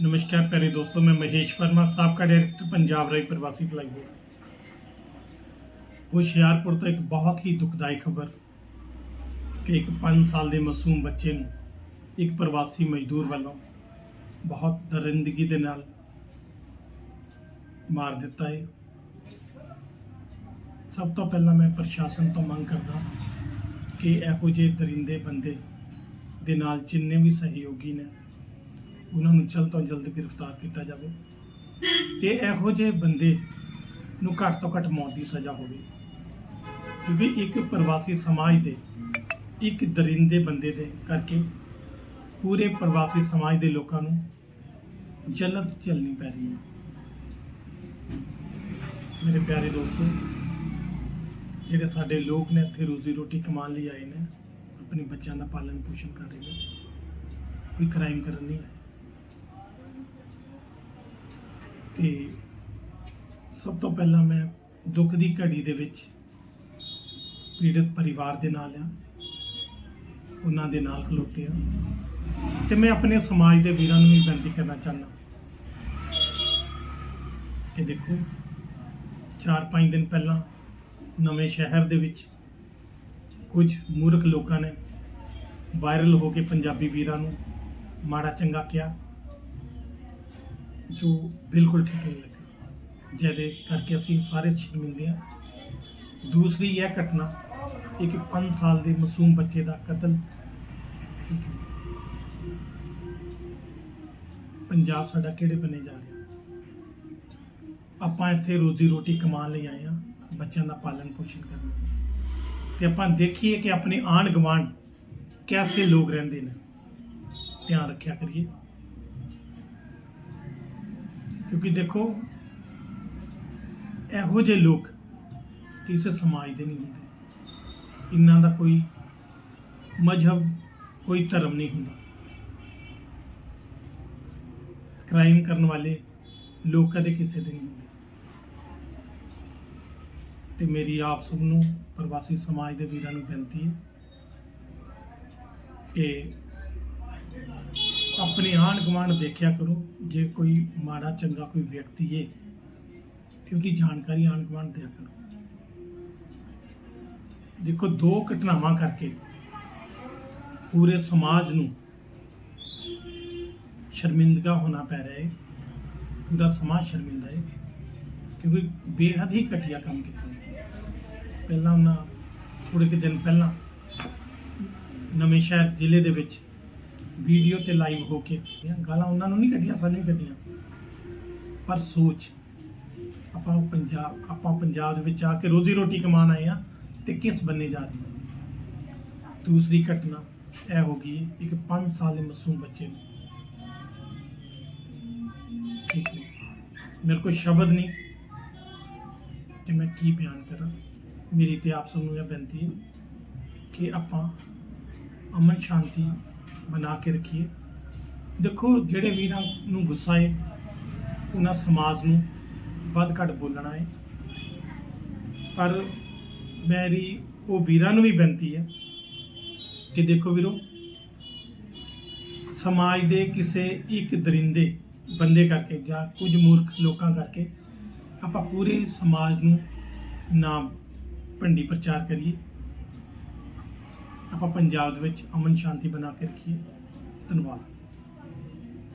ਨਮਸਕਾਰ ਪਿਆਰੇ ਦੋਸਤੋ, ਮੈਂ ਮਹੇਸ਼ ਵਰਮਾ, ਸਾਬਕਾ ਡਾਇਰੈਕਟਰ ਪੰਜਾਬ ਰਾਈ ਪ੍ਰਵਾਸੀ ਭਲਾਈ ਬੋਰਡ ਹੁਸ਼ਿਆਰਪੁਰ ਤੋਂ ਇੱਕ ਬਹੁਤ ਹੀ ਦੁਖਦਾਈ ਖਬਰ ਕਿ ਇੱਕ 5 ਸਾਲ ਦੇ ਮਾਸੂਮ ਬੱਚੇ ਨੂੰ ਇੱਕ ਪ੍ਰਵਾਸੀ ਮਜ਼ਦੂਰ ਵੱਲੋਂ ਬਹੁਤ ਦਰਿੰਦਗੀ ਦੇ ਨਾਲ ਮਾਰ ਦਿੱਤਾ ਹੈ। ਸਭ ਤੋਂ ਪਹਿਲਾਂ ਮੈਂ ਪ੍ਰਸ਼ਾਸਨ ਤੋਂ ਮੰਗ ਕਰਦਾ ਕਿ ਇਹੋ ਜਿਹੇ ਦਰਿੰਦੇ ਬੰਦੇ ਦੇ ਨਾਲ ਜਿੰਨੇ ਵੀ ਸਹਿਯੋਗੀ ਨੇ ਉਹਨਾਂ ਨੂੰ ਜਲਦ ਤੋਂ ਜਲਦ ਗ੍ਰਿਫਤਾਰ ਕੀਤਾ ਜਾਵੇ ਤੇ ਇਹੋ ਜਿਹੇ ਬੰਦੇ ਨੂੰ ਘੱਟ ਤੋਂ ਘੱਟ ਮੌਤ ਦੀ ਸਜ਼ਾ ਹੋਵੇ। ਕਿਉਂਕਿ ਇੱਕ ਪ੍ਰਵਾਸੀ ਸਮਾਜ ਦੇ, ਇੱਕ ਦਰਿੰਦੇ ਬੰਦੇ ਦੇ ਕਰਕੇ ਪੂਰੇ ਪ੍ਰਵਾਸੀ ਸਮਾਜ ਦੇ ਲੋਕਾਂ ਨੂੰ ਜਲਦ ਚੱਲਣੀ ਪੈ ਰਹੀ ਹੈ। ਮੇਰੇ ਪਿਆਰੇ ਦੋਸਤੋ, ਜਿਹੜੇ ਸਾਡੇ ਲੋਕ ਨੇ ਇੱਥੇ ਰੋਜ਼ੀ ਰੋਟੀ ਕਮਾਉਣ ਲਈ ਆਏ ਨੇ, ਆਪਣੇ ਬੱਚਿਆਂ ਦਾ ਪਾਲਣ ਪੋਸ਼ਣ ਕਰ ਰਹੇ ਨੇ, ਕੋਈ ਕ੍ਰਾਈਮ ਕਰਨ ਨਹੀਂ ਆਏ ਤੇ ਸਭ ਤੋਂ ਪਹਿਲਾਂ ਮੈਂ ਦੁੱਖ ਦੀ ਘੜੀ ਦੇ ਵਿੱਚ ਪੀੜਤ ਪਰਿਵਾਰ ਦੇ ਨਾਲ ਆ, ਉਹਨਾਂ ਦੇ ਨਾਲ ਖਲੋਤੇ ਆ। ਤੇ ਮੈਂ ਆਪਣੇ ਸਮਾਜ ਦੇ ਵੀਰਾਂ ਨੂੰ ਵੀ ਬੇਨਤੀ ਕਰਨਾ ਚਾਹੁੰਦਾ ਕਿ ਦੇਖੋ 4-5 ਦਿਨ ਪਹਿਲਾਂ ਨਵੇਂ ਸ਼ਹਿਰ ਦੇ ਵਿੱਚ ਕੁਝ ਮੂਰਖ ਲੋਕਾਂ ਨੇ ਵਾਇਰਲ ਹੋ ਕੇ ਪੰਜਾਬੀ ਵੀਰਾਂ ਨੂੰ ਮਾੜਾ ਚੰਗਾ ਕਿਹਾ। ਜੋ ਬਿਲਕੁਲ ਠੀਕ ਨਹੀਂ ਲੱਗਾ। ਜਿਹਦੇ ਕਰਕੇ ਅਸੀਂ ਸਾਰੇ ਸ਼ਰਮਿੰਦੇ ਹਾਂ। ਦੂਸਰੀ ਇਹ ਘਟਨਾ ਇੱਕ 5 ਸਾਲ ਦੇ ਮਾਸੂਮ ਬੱਚੇ ਦਾ ਕਤਲ। ਠੀਕ ਪੰਜਾਬ ਸਾਡਾ ਕਿਹੜੇ ਬੰਨੇ ਜਾ ਰਿਹਾ? ਆਪਾਂ ਇੱਥੇ ਰੋਜ਼ੀ ਰੋਟੀ ਕਮਾਉਣ ਲਈ ਆਏ ਆ ਬੱਚਿਆਂ ਦਾ ਪਾਲਣ ਪੋਸ਼ਣ ਕਰਨ ਲਈ। ਤੇ ਆਪਾਂ ਦੇਖੀਏ ਕਿ ਆਪਣੇ ਆਂਢ ਗੁਆਂਢ ਕੈਸੇ ਲੋਕ ਰਹਿੰਦੇ ਨੇ। ਧਿਆਨ ਰੱਖਿਆ ਕਰੀਏ। ਕਿਉਂਕਿ ਦੇਖੋ, ਇਹੋ ਜਿਹੇ ਲੋਕ ਕਿਸੇ ਸਮਾਜ ਦੇ ਨਹੀਂ ਹੁੰਦੇ। ਇਹਨਾਂ ਦਾ ਕੋਈ ਮਜਹਬ, ਕੋਈ ਧਰਮ ਨਹੀਂ ਹੁੰਦਾ। ਕ੍ਰਾਈਮ ਕਰਨ ਵਾਲੇ ਲੋਕ ਕਦੇ ਕਿਸੇ ਦੇ ਨਹੀਂ ਹੁੰਦੇ। ਤੇ ਮੇਰੀ ਆਪ ਸਭ ਨੂੰ ਪ੍ਰਵਾਸੀ ਸਮਾਜ ਦੇ ਵੀਰਾਂ ਨੂੰ ਬੇਨਤੀ ਹੈ ਕਿ ਆਪਣੇ ਆਂਢ ਗੁਆਂਢ ਦੇਖਿਆ ਕਰੋ, ਜੇ ਕੋਈ ਮਾੜਾ ਚੰਗਾ ਕੋਈ ਵਿਅਕਤੀ ਹੈ ਤੇ ਉਹਦੀ ਜਾਣਕਾਰੀ ਆਂਢ ਗੁਆਂਢ ਦਿਆ ਕਰੋ। ਦੇਖੋ, ਦੋ ਘਟਨਾਵਾਂ ਕਰਕੇ ਪੂਰੇ ਸਮਾਜ ਨੂੰ ਸ਼ਰਮਿੰਦਗਾ ਹੋਣਾ ਪੈ ਰਿਹਾ ਹੈ ਪੂਰਾ ਸਮਾਜ ਸ਼ਰਮਿੰਦਾ ਹੈ ਕਿਉਂਕਿ ਬੇਹੱਦ ਹੀ ਘਟੀਆ ਕੰਮ ਕੀਤਾ ਪਹਿਲਾਂ ਉਹਨਾਂ ਥੋੜੇ ਕੁ ਦਿਨ ਪਹਿਲਾਂ ਨਵੇਂ ਸ਼ਹਿਰ ਜ਼ਿਲ੍ਹੇ ਦੇ ਵਿੱਚ ਵੀਡੀਓ ਤੇ ਲਾਈਵ ਹੋ ਕੇ ਇਹ ਗਾਲਾਂ ਉਹਨਾਂ ਨੂੰ ਨਹੀਂ ਕੱਢੀਆਂ, ਸਾਨੂੰ ਹੀ ਕੱਢੀਆਂ। ਪਰ ਸੋਚ, ਆਪਾਂ ਪੰਜਾਬ ਆਪਾਂ ਪੰਜਾਬ ਦੇ ਵਿੱਚ ਆ ਕੇ ਰੋਜ਼ੀ ਰੋਟੀ ਕਮਾਉਣ ਆਏ ਆ ਤੇ ਕਿਸ ਬੰਨੇ ਜਾ ਰਹੇ ਦੂਸਰੀ ਘਟਨਾ ਇਹ ਹੋ ਗਈ ਇੱਕ 5 ਸਾਲ ਦੇ ਮਾਸੂਮ ਬੱਚੇ ਨੂੰ। ਠੀਕ ਹੈ ਮੇਰੇ ਕੋਲ ਸ਼ਬਦ ਨਹੀਂ ਕਿ ਮੈਂ ਕੀ ਬਿਆਨ ਕਰਾਂ? ਮੇਰੀ ਤੇ ਆਪ ਸਭ ਨੂੰ ਇਹ ਬੇਨਤੀ ਹੈ ਕਿ ਆਪਾਂ ਅਮਨ ਸ਼ਾਂਤੀ ਬਣਾ ਕੇ ਰੱਖੀਏ। ਦੇਖੋ, ਜਿਹੜੇ ਵੀਰਾਂ ਨੂੰ ਗੁੱਸਾ ਹੈ ਉਹਨਾਂ ਸਮਾਜ ਨੂੰ ਵੱਧ ਘੱਟ ਬੋਲਣਾ ਹੈ ਪਰ ਮੇਰੀ, ਉਹ ਵੀਰਾਂ ਨੂੰ ਵੀ ਬੇਨਤੀ ਹੈ ਕਿ ਦੇਖੋ ਵੀਰੋ, ਸਮਾਜ ਦੇ ਕਿਸੇ ਇੱਕ ਦਰਿੰਦੇ ਬੰਦੇ ਕਰਕੇ ਜਾਂ ਕੁਝ ਮੂਰਖ ਲੋਕਾਂ ਕਰਕੇ ਆਪਾਂ ਪੂਰੇ ਸਮਾਜ ਨੂੰ ਨਾਮ ਭੰਡੀ ਪ੍ਰਚਾਰ ਕਰੀਏ। ਆਪਾਂ ਪੰਜਾਬ ਦੇ ਵਿੱਚ ਅਮਨ ਸ਼ਾਂਤੀ ਬਣਾ ਕੇ ਰੱਖੀਏ। ਧੰਨਵਾਦ।